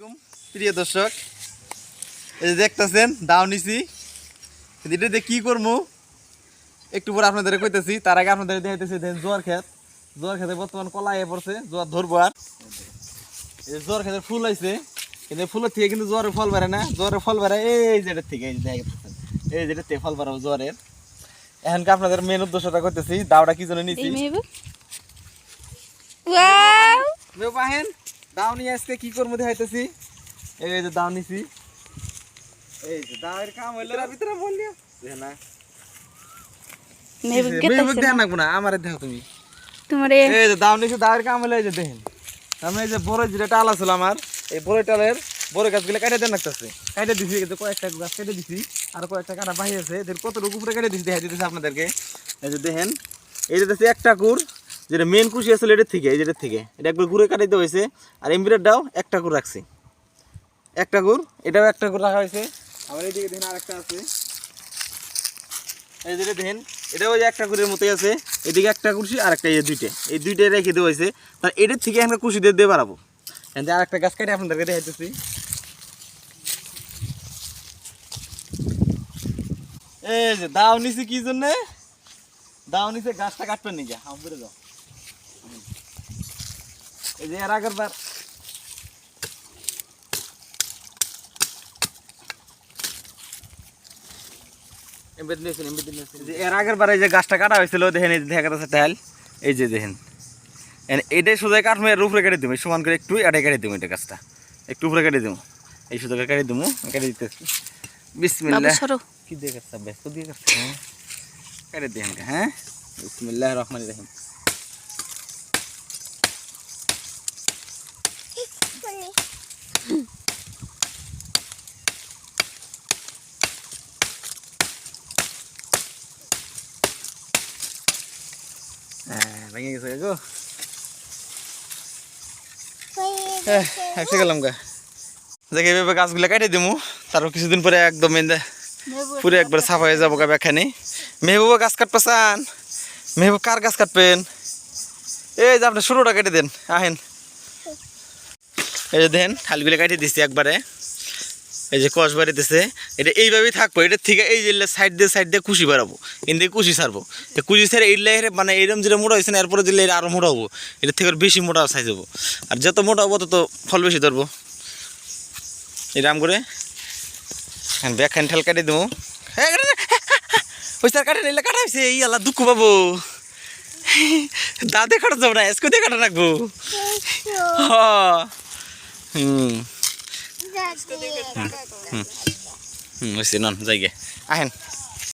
আলাইকুম। প্রিয় দর্শক এই যে দেখতেছেন দাও নিছি। এটা দিয়ে কি করব একটু পরে আপনাদের কইতেছি তার আগে আপনাদের দেখাইতেছি দেখেন জোয়ার খেত জোয়ার খেতে বর্তমান কলা এ পড়ছে জোয়ার ধরবো আর। এই জোয়ার খেতে ফুল আইছে কিন্তু ফুলের থেকে কিন্তু জোয়ারের ফল বেড়ে না জোয়ারের ফল বেড়ে এই যেটার থেকে এই যে এই যেটার থেকে ফল বেড়াবো জোয়ারের। এখনকে আপনাদের মেন উদ্দেশ্যটা করতেছি দাওটা কি জন্য নিছি? এই মেয়ে পাহেন। দাও নিয়ে আজকে কি করব দেখাইতেছি? এই যে দাও নিছি এই যে দাওয়ের কাম হইল ভিতরে বললি না। আমার দেখো তুমি। তোমার এই যে দাও নিছি কাম হইল এই যে দেখেন। আমি এই যে বড় যেটা টাল আছিল আমার এই বড় টালের বড় গাছগুলো কেটে দেন লাগতেছে কেটে দিছি কিন্তু কয়েকটা গাছ কেটে দিছি আর কয়েকটা কাটা বাহি আছে। এদের কতটুকু উপরে কেটে দিছি দেখা দিতেছে আপনাদেরকে। এই যে দেখেন এই যে দেখছি একটা কুর যেটা মেন কুশি আসলে এটার থেকে, এই যেটার থেকে। এটা একবার ঘুরে কাটাইতে হয়েছে, আর এমবিরারটাও একটা কুর রাখছি। একটা গুড়, এটাও একটা গুড় রাখা হয়েছে। আবার এইদিকে দেখেন আরেকটা আছে। এই যেটা দেখেন, এটাও ওই একটা কুড়ির মতোই আছে। এদিকে একটা কুর্সি আর একটা এই দুইটা। এই দুইটাই রেখে দেওয়া হয়েছে। তার এটার থেকে আমরা কুর্সি দিয়ে দিয়ে বাড়াবো। আর একটা গাছ কেটে আপনাদেরকে দেখাইতেছি। এই যে, দাও নিছি কি জন্যে? দাও নিছে, গাছটা কাটবেন নাকি? বেড়ে যাও। এই যে এর আগের বার। এর আগের বার এই যে গাছটা কাটা হয়েছিল দেখেন এই যে দেখা যাচ্ছে টাইল এই যে দেখেন। এন- সোজা কাটবো এর উপরে কেটে দেবো সমান করে একটু এটাই কেটে দেবো এটা গাছটা। একটু উপরে কেটে দেবো। এই সোজা কেটে দেবো কেটে দিতেছি। বিসমিল্লাহ। কি দিয়ে কাটছে ব্যস্ত দিয়ে কাটছে হ্যাঁ? কেটে দেন হ্যাঁ? বিসমিল্লাহ রহমান রহিম হ্যাঁ ভেঙে গেছে গো। হ্যাঁ একটু গেলাম গা। দেখে এভাবে গাছগুলো কেটে দিমু। তারপর কিছুদিন পরে একদম এনে পুরো একবার সাফা হয়ে যাব গাবে এখানে মেহবুবা গাছ কাটতে চান মেহবুব কার গাছ কাটবেন? এই যে আপনি শুরুটা কেটে দেন আহেন। এই যে দেন হালগুলো কেটে দিচ্ছি একবারে। এই যে কষ বাড়িতেছে এটা এইভাবেই থাকব এটা থেকে এই যে সাইড দিয়ে সাইড দিয়ে কুশি বাড়াবো এখান থেকে কুশি ছাড়বো। তো কুশি ছেড়ে লেয়ারে মানে এরকম যেটা মোটা হয়েছে না এরপরে দিলে এটা আরও মোটা হব এটা থেকে বেশি মোটা সাইজ হব। আর যত মোটা হব তত ফল বেশি ধরবো। এরম করে। এখন ব্যাখ্যান ঠেল কাটি দেবো। হ্যাঁ ওই স্যার কাটে নিলে কাটা হয়েছে এই আল্লাহ দুঃখ পাবো। দাঁতে কাটা যাব না এসকো দিয়ে কাটা রাখব। হ। হুম। হুম হয়েছে নন যাই গে আহেন